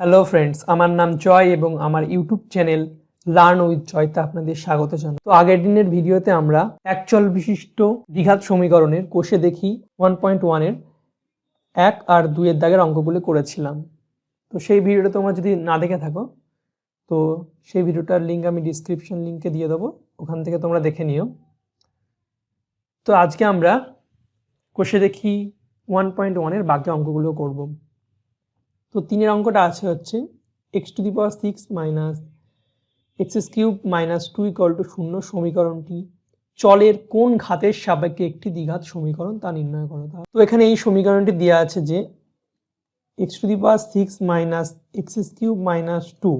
Hello friends আমার নাম জয় এবং আমার ইউটিউব চ্যানেল লার্ন উইথ জয়তে আপনাদের স্বাগত জানাই। তো আগের দিনের ভিডিওতে আমরা একচল বিশিষ্ট দ্বিঘাত সমীকরণের কোষে দেখি ওয়ান পয়েন্ট ওয়ানের এক আর দুইয়ের দাগের অঙ্কগুলো করেছিলাম। তো সেই ভিডিওটা তোমরা যদি না দেখে থাকো, তো সেই ভিডিওটার লিঙ্ক আমি ডিসক্রিপশন লিঙ্কে দিয়ে দেবো। ওখান থেকে তোমরা দেখে নিও। তো আজকে আমরা কোষে দেখি ওয়ান পয়েন্ট ওয়ানের বাকি অঙ্কগুলো করব। তো তিনের অঙ্কটা আছে হচ্ছে x to the power six minus x cube minus two equal to শূন্য সমীকরণটি চলের কোন ঘাতের সাপেক্ষে একটি দ্বিঘাত সমীকরণ তা নির্ণয় করো তা এখানে এই সমীকরণটি দেওয়া আছে যে x to the power six minus x cube minus two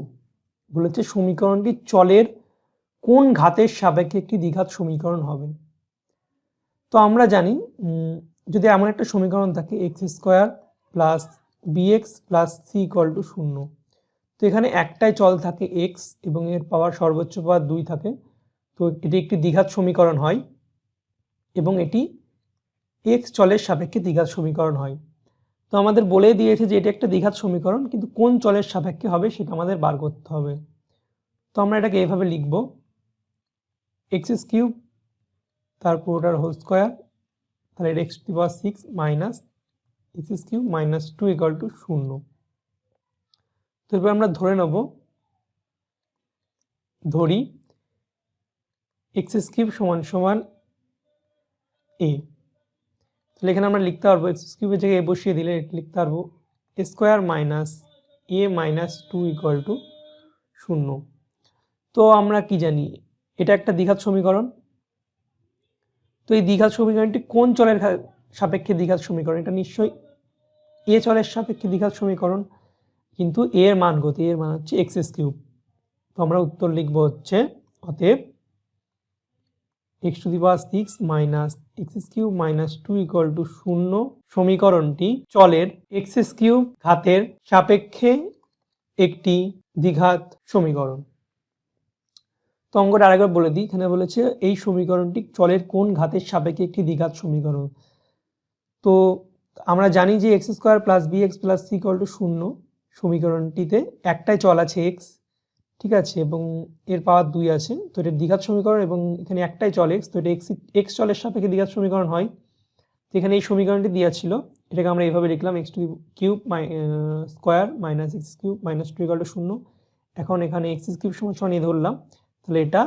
বলেছে সমীকরণটি চলের কোন ঘাতের সাপেক্ষে একটি দ্বিঘাত সমীকরণ হবে। তো আমরা জানি যদি এমন একটা সমীকরণ থাকে x square plus b x plus c equal to শূন্য। তো এখানে একটাই চল থাকে এক্স এবং এর পাওয়ার সর্বোচ্চ পাওয়ার দুই থাকে। তো এটি একটি দ্বিঘাত সমীকরণ হয় এবং এটি এক্স চলের সাপেক্ষে দ্বিঘাত সমীকরণ হয়। তো আমাদের বলে দিয়েছে যে এটি একটা দ্বিঘাত সমীকরণ, কিন্তু কোন চলের সাপেক্ষে হবে সেটা আমাদের বার করতে হবে। তো আমরা এটাকে এইভাবে লিখব। এক্স কিউব তারপর ওটার হোল স্কোয়ার তাহলে x to power six minus x cube minus two equal to শূন্য। তো এবার আমরা ধরে নেব। ধরি এক্স কিউব সমান সমান এ তাহলে এখানে আমরা লিখতে পারব এক্স কিউবের জায়গায় এ বসিয়ে দিলে লিখতে পারব square minus a minus two equal to শূন্য। তো আমরা কি জানি, এটা একটা দ্বিঘাত সমীকরণ। তো এই দ্বিঘাত সমীকরণটি কোন চলের সাপেক্ষে দ্বিঘাত সমীকরণ। এটা নিশ্চয়ই এ চলের সাপেক্ষে দ্বিঘাত সমীকরণ, কিন্তু এর মান গতি এর মান হচ্ছে এক্স কিউব তো আমরা উত্তর লিখব হচ্ছে, অতএব x to the power six minus x cube minus two equal to শূন্য সমীকরণটি চলের এক্স কিউব ঘাতের সাপেক্ষে একটি দ্বিঘাত সমীকরণ। তো অঙ্কটা আরেকবার বলে দিই, এখানে বলেছে এই সমীকরণটি চলের কোন ঘাতের সাপেক্ষে একটি দ্বিঘাত সমীকরণ। তো আমরা জানি যে x square plus b x plus c to শূন্য সমীকরণটিতে একটাই চল আছে এক্স ঠিক আছে? এবং এর পাওয়ার দুই আছে। তো এটা দ্বিঘাত সমীকরণ এবং এখানে একটাই চল এক্স তো এটা এক্স এক্স চলের সাপেক্ষে দ্বিঘাত সমীকরণ হয়। তো এখানে এই সমীকরণটি দেওয়া ছিল। এটাকে আমরা এইভাবে লিখলাম x to cube my square minus x cube minus two to শূন্য। এখন এখানে এক্স কিউব সমান এ ধরলাম। তাহলে এটা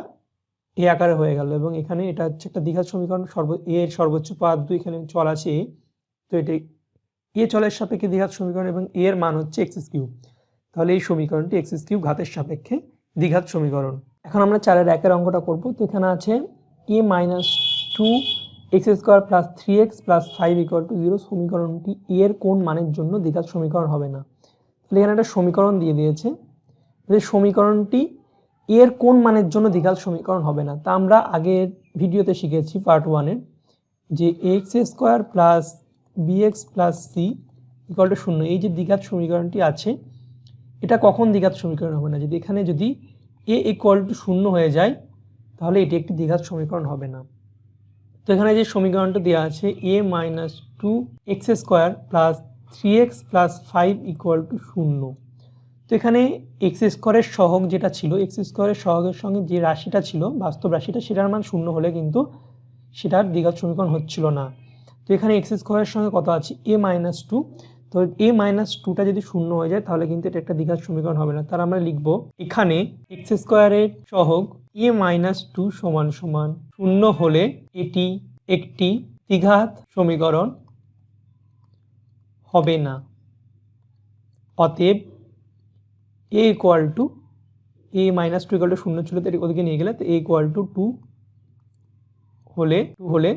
এ আকারে হয়ে গেল এবং এখানে এটা হচ্ছে একটা দ্বিঘাত সমীকরণ, সর্ব এর সর্বোচ্চ পাওয়ার দুই, এখানে চল আছে। এ তো এটা এ চলের সাপেক্ষে দ্বিঘাত সমীকরণ এবং এ এর মান হচ্ছে এক্স কিউব তাহলে এই সমীকরণটি এক্স কিউব ঘাতের সাপেক্ষে দ্বিঘাত সমীকরণ। এখন আমরা চারের একের অঙ্কটা করব। তো এখানে আছে a minus two x square plus three x plus five equal to zero সমীকরণটি এ এর কোন মানের জন্য দ্বিঘাত সমীকরণ হবে না। তাহলে এখানে একটা সমীকরণ দিয়ে দিয়েছে। যে সমীকরণটি এর কোন মানের জন্য দ্বিঘাত সমীকরণ হবে না। তা আমরা আগের ভিডিওতে শিখেছি পার্ট ওয়ানের যে x square plus b x plus c equal to শূন্য। এই যে দ্বিঘাত সমীকরণটি আছে, এটা কখন দ্বিঘাত সমীকরণ হবে না? যদি এখানে যদি এ ইকুয়াল টু শূন্য হয়ে যায়, তাহলে এটি একটি দ্বিঘাত সমীকরণ হবে না। তো এখানে যে সমীকরণটা দেওয়া আছে a minus two x square plus three x plus five equal to শূন্য। তো এখানে এক্স স্কোয়ারের সহগ যেটা ছিল এক্স স্কোয়ারের সহগের সঙ্গে যে রাশিটা ছিল, বাস্তব রাশিটা সেটার মান শূন্য হলে কিন্তু সেটার দ্বিঘাত সমীকরণ হচ্ছিল না। তো এখানে এক্স স্কোয়ারের সঙ্গে কত আছে? এ মাইনাস টু তো এ মাইনাস টুটা যদি শূন্য হয়ে যায়, তাহলে কিন্তু এটা একটা দ্বিঘাত সমীকরণ হবে না। তার আমরা লিখব, এখানে এক্স স্কোয়ারের সহগ এ মাইনাস টু সমান সমান শূন্য হলে এটি একটি দ্বিঘাত সমীকরণ হবে না। অতএব a equal to a minus two equal to শূন্য ছিল, তো ওদিকে নিয়ে গেলে, তো এ ইকুয়াল টু টু হলে টু হলে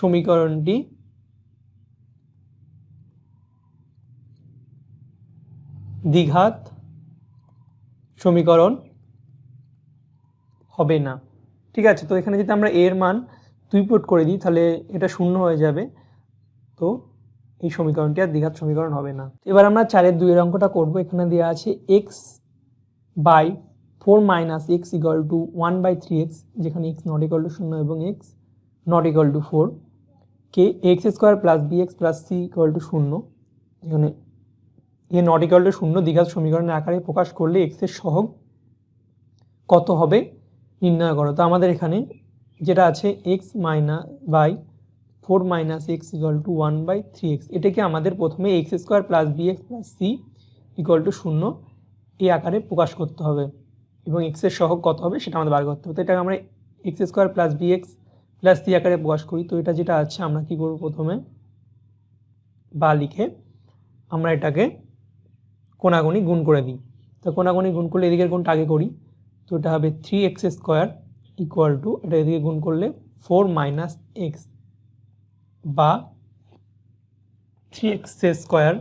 সমীকরণটি দ্বিঘাত সমীকরণ হবে না। ঠিক আছে, তো এখানে যদি আমরা এর মান দুই পুট করে দিই, তাহলে এটা শূন্য হয়ে যাবে। তো এই সমীকরণটি আর দ্বিঘাত সমীকরণ হবে না। এবার আমরা চারের দুইয়ের অঙ্কটা করব। এখানে দেওয়া আছে x by four minus x equal to one by three x যেখানে এক্স নট ইকাল টু শূন্য এবং x not equal to four K x square plus b x plus c equal to শূন্য। এখানে এ নট ইকুয়াল টু শূন্য দ্বিঘাত সমীকরণের আকারে প্রকাশ করলে এক্সের সহগ কত হবে? নির্ণয় করো। তো আমাদের এখানে যেটা আছে x minus by four minus x equal to one by three x এটাকে আমাদের প্রথমে x square plus b x plus c equal to শূন্য এই আকারে প্রকাশ করতে হবে। এবং এক্সের সহগ কত হবে সেটা আমাদের বার করতে হবে। তো এটাকে আমরা x square plus b x plus c আকারে প্রকাশ করি, তো এটা যেটা আছে, আমরা কী করব প্রথমে? বা লিখে আমরা এটাকে কোনাগুনি গুণ করে দিই। তো কোনাগুনি গুণ করলে এদিকের গুণটা আগে করি, তো এটা হবে three x square equal to এটা এদিকে গুণ করলে ফোর মাইনাস এক্স বা থ্রি এক্স স্কোয়ার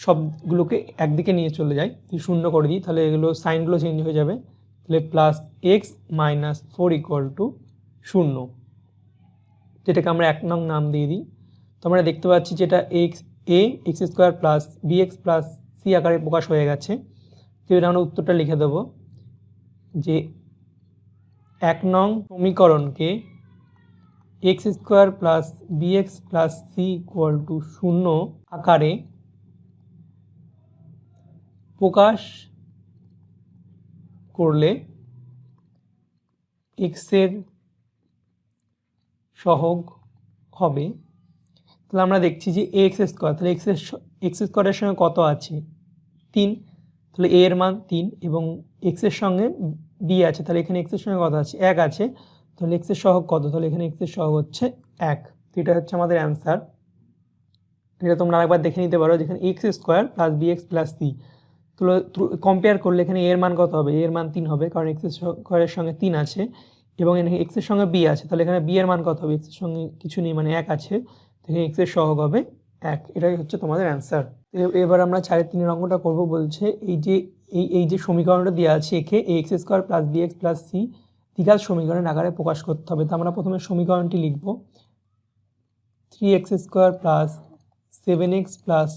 সবগুলোকে একদিকে নিয়ে চলে যদি শূন্য করে দিই, তাহলে এগুলো সাইনগুলো চেঞ্জ হয়ে যাবে। তাহলে plus x minus four equal to শূন্য। যেটাকে আমরা এক নং নাম দিয়ে দিই। তো আমরা দেখতে পাচ্ছি যেটা x a x square plus b x plus c আকারে প্রকাশ হয়ে গেছে। তো এটা আমরা উত্তরটা লিখে দেবো যে এক নং সমীকরণকে x square plus b x plus c equal to শূন্য আকারে প্রকাশ করলে এক্সের সহগ হবে, তাহলে আমরা দেখছি যে এ এক্স স্কোয়ার তাহলে এক্সের এক্স স্কোয়ারের সঙ্গে কত আছে? তিন। তাহলে এ এর মান তিন এবং এক্সের সঙ্গে বি আছে, তাহলে এখানে এক্সের সঙ্গে কত আছে? এক আছে। তাহলে এক্সের সহগ কত? তাহলে এখানে এক্সের সহগ হচ্ছে এক। তো এটা হচ্ছে আমাদের অ্যান্সার এটা তোমরা আরেকবার দেখে নিতে পারো যেখানে x square plus b x plus c compare করলে এখানে এর মান কত হবে? এর মান তিন হবে, কারণ এক্সের স্কোয়ারের সঙ্গে তিন আছে। এবং এখানে এক্সের সঙ্গে বি আছে, তাহলে এখানে বি এর মান কত হবে? এক্সের সঙ্গে কিছু নেই মানে এক আছে। এখানে এক্সের সহগ হবে এক। এটাই হচ্ছে তোমাদের অ্যান্সার এবার আমরা চারের তিনের অঙ্কটা করব, বলছে এই যে, এই এই যে সমীকরণটা দেওয়া আছে একে a x square plus b x plus c দ্বিঘাত সমীকরণের আকারে প্রকাশ করতে হবে। তো আমরা প্রথমে সমীকরণটি লিখব। Three x square plus seven x plus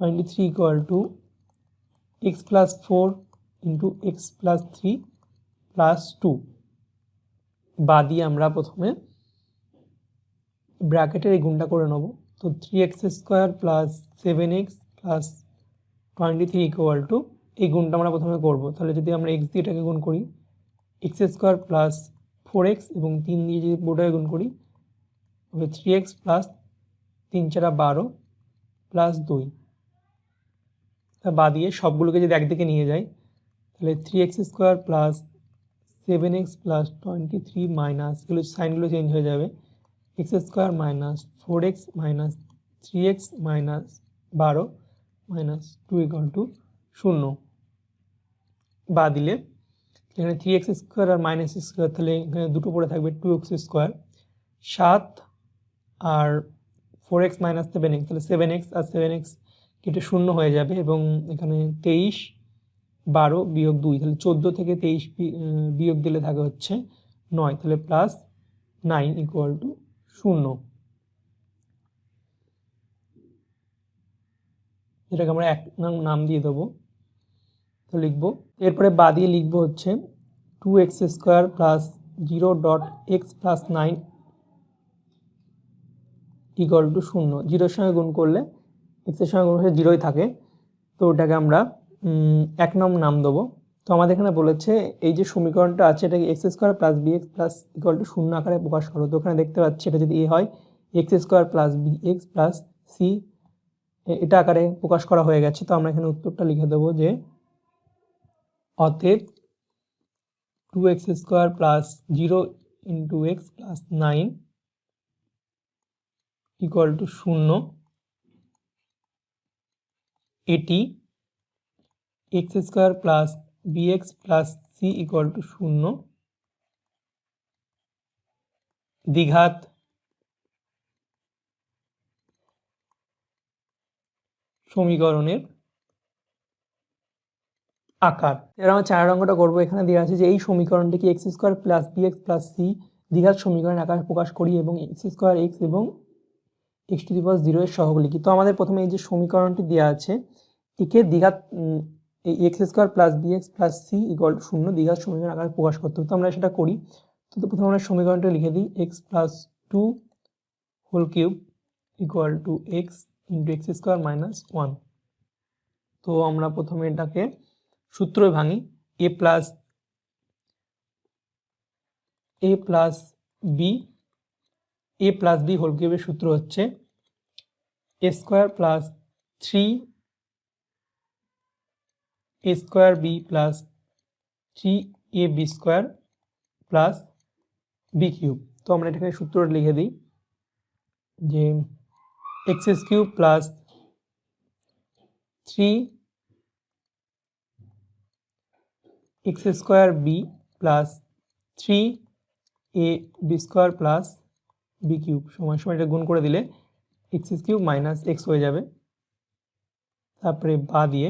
twenty three equal to x plus four into x plus three plus two বা দিয়ে আমরা প্রথমে ব্র্যাকেটের এই গুণটা করে নেব। তো three x square plus seven x plus twenty three equal to এই গুণটা আমরা প্রথমে করব। তাহলে যদি আমরা এক্স দিয়ে এটাকে গুণ করি x square plus four x এবং তিন দিয়ে যদি পুরোটাকে গুণ করি তবে থ্রি এক্স প্লাস তিন চারা বারো প্লাস দুই। বা দিয়ে সবগুলোকে যদি একদিকে নিয়ে যাই, তাহলে three x square plus seven x plus twenty three minus এগুলো সাইনগুলো চেঞ্জ হয়ে যাবে। X square minus four x minus three x minus বারো মাইনাস টু ইকাল টু শূন্য। বা দিলে, এখানে থ্রি এক্স স্কোয়ার আর মাইনাস স্কোয়ার তাহলে এখানে দুটো পড়ে থাকবে টু এক্স স্কোয়ার সাত আর four x minus seven x তাহলে সেভেন এক্স আর সেভেন এক্স কেটে শূন্য হয়ে যাবে এবং এখানে তেইশ বারো বিয়োগ দুই, তাহলে চোদ্দ থেকে তেইশ বিয়োগ দিলে থাকে হচ্ছে নয়, তাহলে প্লাস নাইন ইকুয়াল টু শূন্য। এটাকে আমরা এক নাম দিয়ে দেবো। তো লিখব, এরপরে বা দিয়ে লিখব হচ্ছে two x square plus zero dot x plus nine equal to শূন্য। জিরোর সঙ্গে গুণ করলে এক্সের সঙ্গে গুণ হলে জিরোই থাকে। তো ওটাকে আমরা এক নম নাম দেবো। তো আমাদের এখানে বলেছে, এই যে সমীকরণটা আছে এটাকে x square plus b x plus equal to শূন্য আকারে প্রকাশ করো? তো ওখানে দেখতে পাচ্ছি, এটা যদি এ হয় x square plus b x plus c এটা আকারে প্রকাশ করা হয়ে গেছে। তো আমরা এখানে উত্তরটা লিখে দেবো যে, অতএব two x square plus zero into x plus nine equal to শূন্য, এটি x square plus b x plus c equal to শূন্য দ্বিঘাত সমীকরণের আকার। এবার আমরা চার অঙ্কটা করব। এখানে দেওয়া আছে যে এই সমীকরণটিকে x square plus b x plus c দ্বিঘাত সমীকরণের আকার প্রকাশ করি এবং এক্স স্কোয়ার এক্স এবং এক্স টু দি জিরো এর সহগ লিখি। তো আমাদের প্রথমে এই যে সমীকরণটি দেওয়া আছে, একে দ্বিঘাত এই x, square plus b, x, plus c equal to শূন্য দীঘার সমীকরণ আকারে প্রকাশ করতে তো আমরা সেটা করি। তো প্রথমে আমরা সমীকরণটা লিখে দিই। X plus two whole cube equal to x into x square minus one. তো আমরা প্রথমে এটাকে সূত্রই ভাঙি। A plus a plus b, a plus b whole কিউবের সূত্র হচ্ছে a square plus three a square b plus three a b square plus b cube. তো আমরা এটাকে সূত্রটা লিখে দিই যে x s cube plus three x square b plus three a b square plus b cube. সময় সময় এটা গুণ করে দিলে এক্স কিউব মাইনাস এক্স হয়ে যাবে। তারপরে বা দিয়ে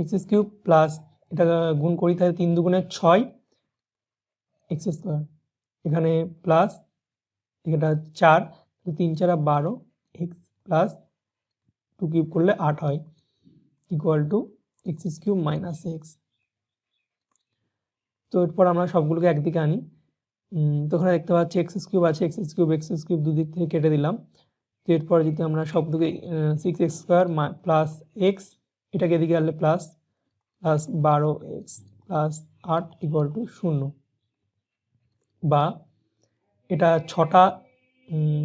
এক্স কিউব প্লাস এটা গুণ করি তাহলে তিন দুগুণে ছয় এক্স স্কোয়ার। এখানে প্লাস এটা চার তিন চারা বারো, এক্স প্লাস টু কিউব করলে আট হয়। Equal to x cube minus x. তো এরপর আমরা সবগুলোকে একদিকে আনি। তো ওখানে দেখতে পাচ্ছি এক্স কিউব আছে, এক্স কিউব এক্স কিউব দুদিক থেকে কেটে দিলাম। তো এরপর যদি আমরা সবদিকে six x square plus x এটাকে এদিকে আনলে প্লাস প্লাস বারো এক্স প্লাস আট ইকুয়াল টু শূন্য। বা এটা ছটা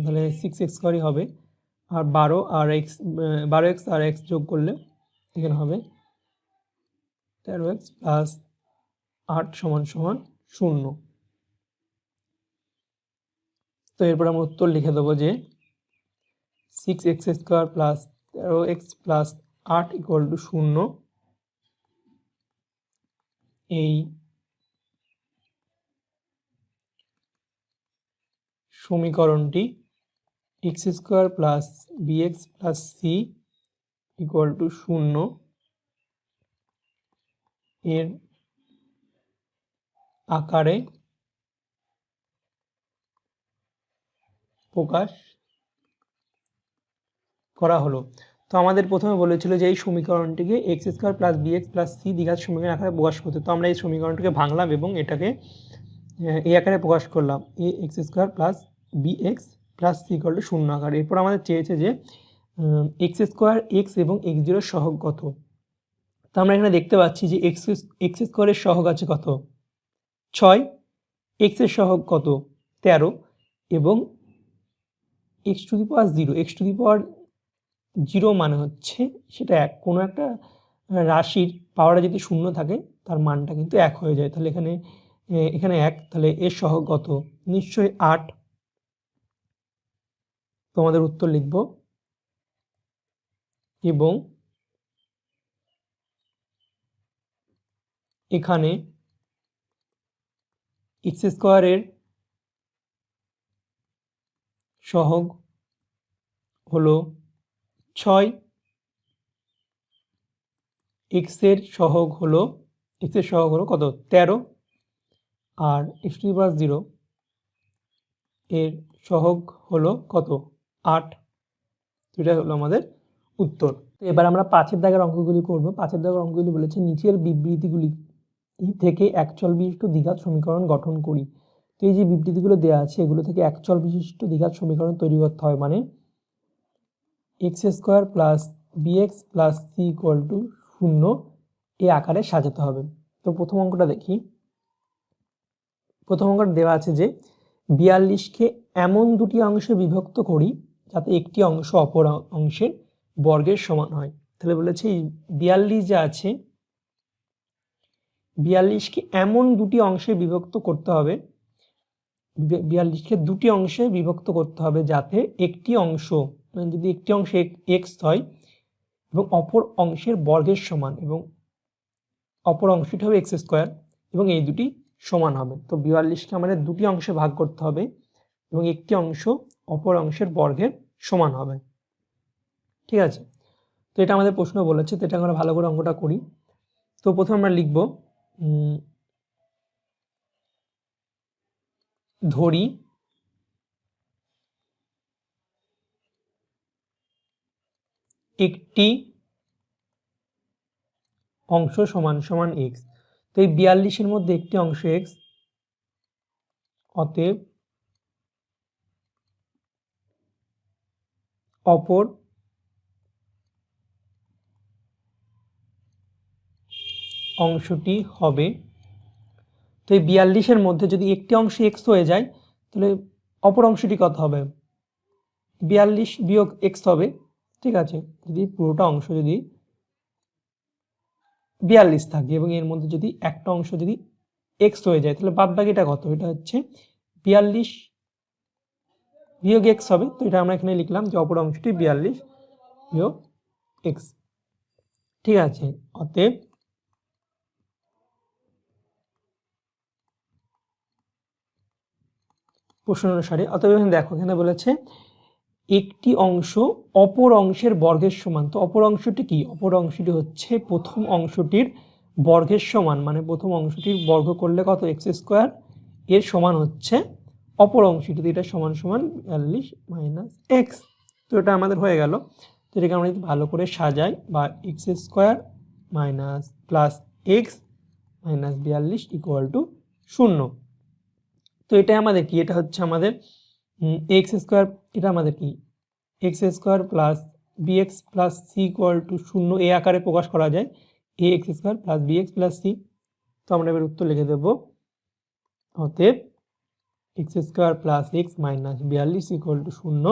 তাহলে সিক্স এক্স স্কোয়ারই হবে। আর বারো আর এক্স বারো এক্স আর এক্স যোগ করলে এখানে হবে তেরো এক্স প্লাস আট সমান সমান শূন্য। তো এরপর আমরা উত্তর লিখে দেবো যে সিক্স এক্স স্কোয়ার প্লাস তেরো এক্স প্লাস আট ইকুয়াল টু শূন্য এই সমীকরণটি x square plus b x plus c equal to শূন্য এর আকারে প্রকাশ করা হলো। তো আমাদের প্রথমে বলেছিল যে এই সমীকরণটিকে x square plus b x plus c দীঘার সমীকরণ আকারে প্রকাশ করতে তো আমরা এই সমীকরণটিকে ভাঙলাম এবং এটাকে এই আকারে প্রকাশ করলাম। A x square plus b x plus c করলে শূন্য আকার। এরপর আমাদের চেয়েছে যে এক্স স্কোয়ার এক্স এবং এক্স জিরোর সহগ কত? তো আমরা এখানে দেখতে পাচ্ছি যে এক্স এক্স স্কোয়ারের সহগ আছে কত? ছয়। এক্সের সহগ কত? তেরো। এবং x to the power zero x to the power zero মানে হচ্ছে সেটা এক। কোনো একটা রাশির পাওয়ারটা যদি শূন্য থাকে, তার মানটা কিন্তু এক হয়ে যায়। তাহলে এখানে এখানে এক, তাহলে এর সহ কত? নিশ্চয়ই আট। তোমাদের উত্তর লিখব। এবং এখানে এক্স স্কোয়ারের সহগ হলো ছয় এক্সের সহগ হলো এক্সের সহগ হলো কত? তেরো। আর এক্স টু পাওয়ার জিরো এর সহগ হলো কত? আট। এটা হলো আমাদের উত্তর। তো এবার আমরা পাঁচের দাগের অঙ্কগুলি করব। পাঁচের দাগের অঙ্কগুলি বলেছে, নিচের বিবৃতিগুলি থেকে একচল বিশিষ্ট দ্বিঘাত সমীকরণ গঠন করি। তো এই যে বিবৃতিগুলো দেওয়া আছে, এগুলো থেকে একচল বিশিষ্ট দ্বিঘাত সমীকরণ তৈরি করতে হয় মানে x square plus b x plus c equal to শূন্য এ আকারে সাজাতে হবে। তো প্রথম অঙ্কটা দেখি। প্রথম অঙ্কটা দেওয়া আছে যে বিয়াল্লিশকে এমন দুটি অংশে বিভক্ত করি যাতে একটি অংশ অপর অংশের বর্গের সমান হয়। তাহলে বলেছে বিয়াল্লিশ যা আছে, বিয়াল্লিশকে এমন দুটি অংশে বিভক্ত করতে হবে বিয়াল্লিশকে দুটি অংশে বিভক্ত করতে হবে যাতে একটি অংশ যদি একটি অংশে এক্স হয় এবং অপর অংশের বর্গের সমান এবং অপর অংশটি হবে এক্স স্কোয়ার এবং এই দুটি সমান হবে। তো বিয়াল্লিশকে আমাদের দুটি অংশে ভাগ করতে হবে এবং একটি অংশ অপর অংশের বর্গের সমান হবে। ঠিক আছে? তো এটা আমাদের প্রশ্ন বলেছে, তো এটা আমরা ভালো করে অঙ্কটা করি। তো প্রথমে আমরা লিখব ধরি একটি অংশ সমান সমান এক্স তো এই বিয়াল্লিশের মধ্যে একটি অংশ এক্স অতএব অপর অংশটি হবে। তো এই বিয়াল্লিশের মধ্যে যদি একটি অংশ এক্স হয়ে যায়, তাহলে অপর অংশটি কত হবে? বিয়াল্লিশ বিয়োগ এক্স হবে। ঠিক আছে? যদি পুরোটা অংশ যদি বিয়াল্লিশ থাকে এবং এর মধ্যে যদি একটা অংশ যদি এক্স হয়ে যায়, তাহলে বাদ বাকিটা কত? এটা হচ্ছে বিয়াল্লিশ বিয়োগ এক্স হবে। তো এটা আমরা এখানে লিখলাম যে অপর অংশটি বিয়াল্লিশ বিয়োগ এক্স ঠিক আছে? অতএব প্রশ্ন অনুসারে, অতএব এখানে দেখো, এখানে বলেছে একটি অংশ অপর অংশের বর্গের সমান। তো অপর অংশটি কি? অপর অংশটি হচ্ছে প্রথম অংশটির বর্গের সমান। মানে প্রথম অংশটির বর্গ করলে কত? এক্স স্কোয়ার এর সমান হচ্ছে অপর অংশটি। তো এটা সমান সমান বিয়াল্লিশ মাইনাস এক্স তো এটা আমাদের হয়ে গেল। তো এটাকে আমরা যদি ভালো করে সাজাই বা x square minus plus x minus বিয়াল্লিশ ইকুয়াল টু শূন্য। তো এটা আমাদের কি? এটা হচ্ছে আমাদের এক্স স্কোয়ার এটা আমাদের কি? X square plus b x plus c equal to শূন্য এ আকারে প্রকাশ করা যায়। A x square plus b x plus c তো আমরা এবার উত্তর লিখে দেব। অতএব x square plus x minus বিয়াল্লিশ ইকুয়াল টু শূন্য।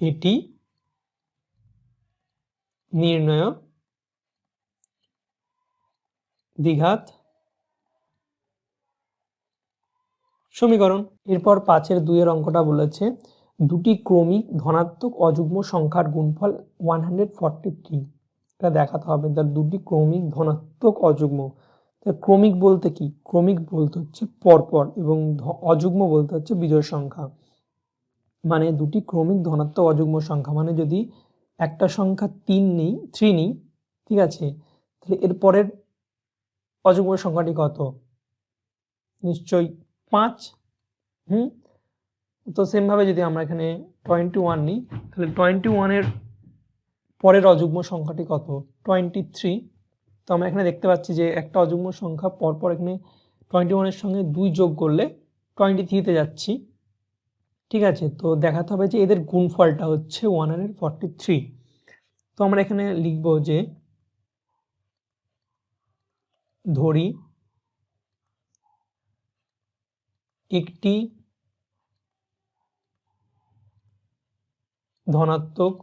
এটি নির্ণয় দ্বিঘাত সমীকরণ। এরপর পাঁচের দুইয়ের অঙ্কটা বলেছে, দুটি ক্রমিক ধনাত্মক অযুগ্ম সংখ্যার গুণফল ওয়ান হান্ড্রেড ফর্টি থ্রি এটা দেখাতে হবে তার দুটি ক্রমিক ধনাত্মক অযুগ্ম। ক্রমিক বলতে কি? ক্রমিক বলতে হচ্ছে পরপর এবং অযুগ্ম বলতে হচ্ছে বিজয় সংখ্যা। মানে দুটি ক্রমিক ধনাত্মক অযুগ্ম সংখ্যা মানে যদি একটা সংখ্যা তিন নেই থ্রি নেই, ঠিক আছে? তাহলে এর পরের অযুগ্ম সংখ্যাটি কত? নিশ্চয়ই পাঁচ, হুম? তো সেমভাবে যদি আমরা এখানে টোয়েন্টি ওয়ান নিই, তাহলে টোয়েন্টি ওয়ানের পরের অযুগ্ম সংখ্যাটি কত? টোয়েন্টি থ্রি তো আমরা এখানে দেখতে পাচ্ছি যে একটা অযুগ্ম সংখ্যা পরপর এখানে টোয়েন্টি ওয়ানের সঙ্গে দুই যোগ করলে টোয়েন্টি থ্রিতে যাচ্ছি। ঠিক আছে? তো দেখাতে হবে যে এদের গুণফলটা হচ্ছে ওয়ান হান্ড্রেড ফর্টি থ্রি তো আমরা এখানে লিখব যে ধরি একটি ধনাত্মক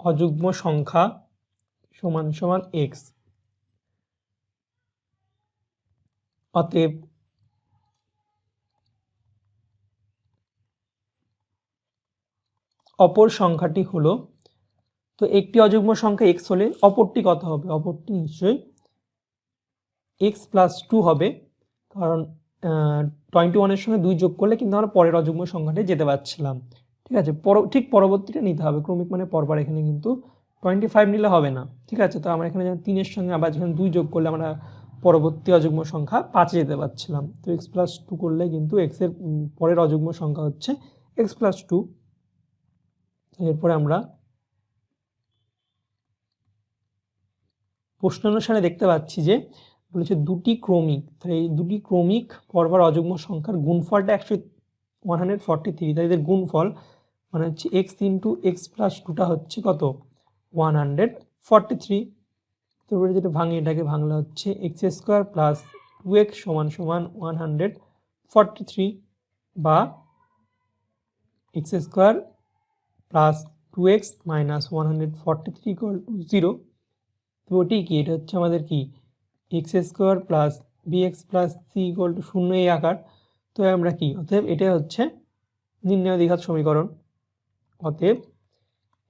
অযুগ্ম সংখ্যা সমান সমান এক্স অতএব অপর সংখ্যাটি হলো, তো একটি অযুগ্ম সংখ্যা এক্স হলে অপরটি কত হবে? অপরটি নিশ্চয়ই এক্স প্লাস টু হবে, কারণ টোয়েন্টি ওয়ানের সঙ্গে দুই যোগ করলে কিন্তু আমরা পরের অযুগ্ম সংখ্যাটি যেতে পারছিলাম। ঠিক আছে? পর, ঠিক পরবর্তীটা নিতে হবে। ক্রমিক মানে পরপর এখানে কিন্তু টোয়েন্টি ফাইভ নিলে হবে না। ঠিক আছে? তো আমরা এখানে যেমন তিনের সঙ্গে আবার যেখানে দুই যোগ করলে আমরা পরবর্তী অযুগ্ম সংখ্যা পাঁচে যেতে পারছিলাম। তো এক্স প্লাস টু করলে কিন্তু এক্সের পরের অযুগ্ম সংখ্যা হচ্ছে এক্স প্লাস টু এরপরে আমরা প্রশ্নানুসারে দেখতে পাচ্ছি যে বলেছে দুটি ক্রমিক, তাহলে এই দুটি ক্রমিক পরপর অযুগ্ম সংখ্যার গুণফলটা একশো ওয়ান হান্ড্রেড ফর্টি থ্রি তাই এদের গুণফল মানে হচ্ছে এক্স ইন্টু এক্স প্লাস টুটা হচ্ছে কত? ওয়ান হান্ড্রেড ফর্টি থ্রি তারপরে যেটা ভাঙি, এটাকে ভাঙলে হচ্ছে x square plus two x সমান সমান ওয়ান হান্ড্রেড ফর্টি থ্রি বা x square plus two x minus one hundred forty three zero তো ওটি কি? এটা হচ্ছে আমাদের কি? X square plus b x plus c equal to শূন্য এই আকার, তো আমরা কি? অতএব এটাই হচ্ছে নির্ণয় দ্বিঘাত সমীকরণ। অতএব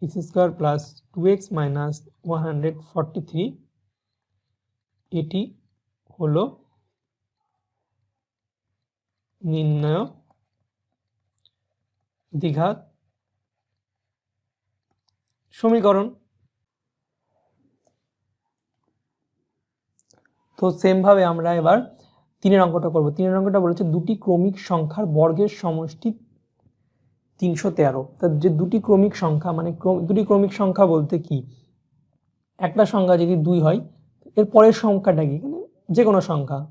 x square plus two x minus one hundred forty three এটি হলো নির্ণয় দ্বিঘাত সমীকরণ। তো সেমভাবে আমরা এবার তিনের অঙ্কটা করব। তিনের অঙ্কটা বলেছে দুটি ক্রমিক সংখ্যার বর্গের সমষ্টি তিনশো তেরো। তা যে দুটি ক্রমিক সংখ্যা মানে দুটি ক্রমিক সংখ্যা বলতে কি? একটা সংখ্যা যদি দুই হয়, এর পরের সংখ্যাটা কি? এখানে যে কোনো সংখ্যা।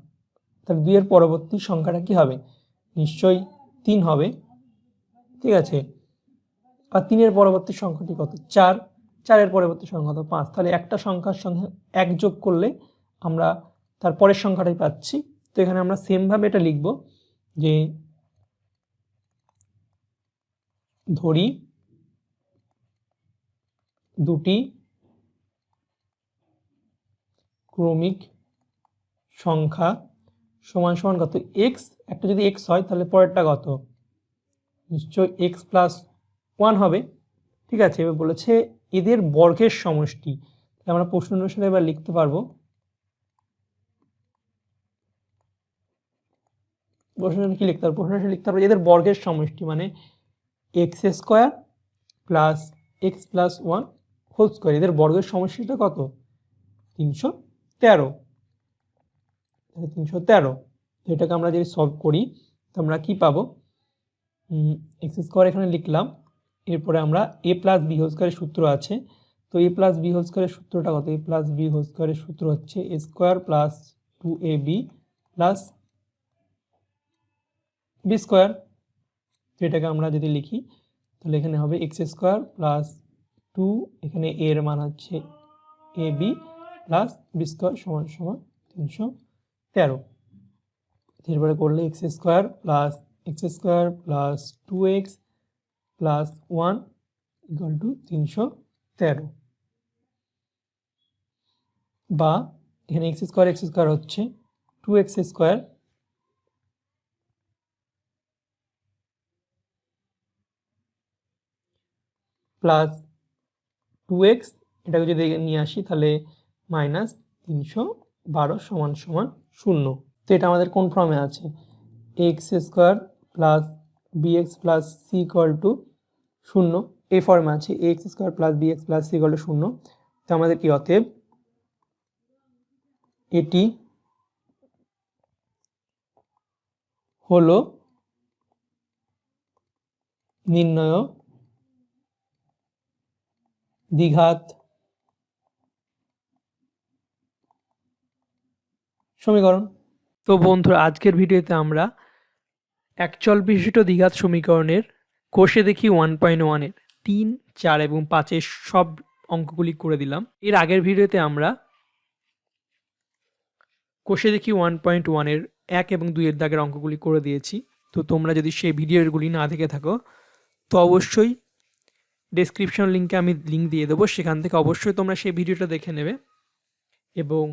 তাহলে দুইয়ের পরবর্তী সংখ্যাটা কি হবে? নিশ্চয়ই তিন হবে। ঠিক আছে? আর তিনের পরবর্তী সংখ্যাটি কত? চার। চারের পরবর্তী সংখ্যা কত পাঁচ। তাহলে একটা সংখ্যার সঙ্গে এক যোগ করলে আমরা তার পরের সংখ্যাটাই পাচ্ছি। তো এখানে আমরা সেমভাবে এটা লিখব যে ধরি দুটি ক্রমিক সংখ্যা সমান সমান কত? এক্স একটা যদি এক্স হয় তাহলে পরেরটা কত? নিশ্চয় এক্স প্লাস ওয়ান হবে। ঠিক আছে, এবার বলেছে এদের বর্গের সমষ্টি। তাহলে আমরা প্রশ্ন অনুসারে এবার লিখতে পারব প্রশ্ন কি লিখতে পারব প্রশ্ন লিখতে পারব এদের বর্গের সমষ্টি মানে x square plus x plus one whole square এদের বর্গের সমষ্টিটা কত? তিনশো তেরো। তিনশো তেরো। এটাকে আমরা যদি সলভ করি, তো আমরা কী পাবো? এক্স স্কোয়ার এখানে লিখলাম। এরপরে আমরা এ প্লাস বি হোল স্কোয়ারের সূত্র আছে। তো এ প্লাস বি হোল স্কোয়ারের সূত্রটা কত? এ প্লাস বি হোল স্কোয়ারের সূত্র হচ্ছে a square plus two a b plus b square তো এটাকে আমরা যদি লিখি, তাহলে এখানে হবে এক্স স্কোয়ার প্লাস টু এখানে এর মান হচ্ছে a b plus b square সমান সমান তিনশো তেরো। এরপরে করলে x square plus x square plus two x plus one equal to তিনশো তেরো। বা এখানে এক্স স্কোয়ার এক্স স্কোয়ার হচ্ছে two x square plus two x এটাকে যদি নিয়ে আসি তাহলে মাইনাস তিনশো বারো সমান সমান শূন্য। তো এটা আমাদের কোন ফর্মে আছে? X square plus b x plus c equal to শূন্য। এই ফর্মে আছে x square plus b x plus c equal to শূন্য। তো আমাদের কি অতএব এটি হলো নির্ণয় দ্বিঘাত সমীকরণ। তো বন্ধুরা, আজকের ভিডিওতে আমরা একচল বিশিষ্ট দ্বিঘাত সমীকরণের কোষে দেখি ওয়ান পয়েন্ট ওয়ানের তিন, চার এবং পাঁচের সব অঙ্কগুলি করে দিলাম। এর আগের ভিডিওতে আমরা কোষে দেখি ওয়ান পয়েন্ট ওয়ানের এক এবং দুইয়ের দাগের অঙ্কগুলি করে দিয়েছি। তো তোমরা যদি সেই ভিডিওগুলি না দেখে থাকো, তো অবশ্যই ডেসক্রিপশন লিঙ্কে আমি লিঙ্ক দিয়ে দেবো, সেখান থেকে অবশ্যই তোমরা সেই ভিডিওটা দেখে নেবে। এবং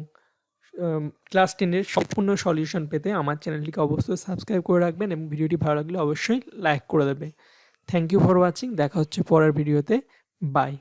ক্লাস টেনের সম্পূর্ণ সলিউশন পেতে আমার চ্যানেলটিকে অবশ্যই সাবস্ক্রাইব করে রাখবেন এবং ভিডিওটি ভালো লাগলে অবশ্যই লাইক করে দেবে। থ্যাংক ইউ ফর ওয়াচিং দেখা হচ্ছে পরের ভিডিওতে বাই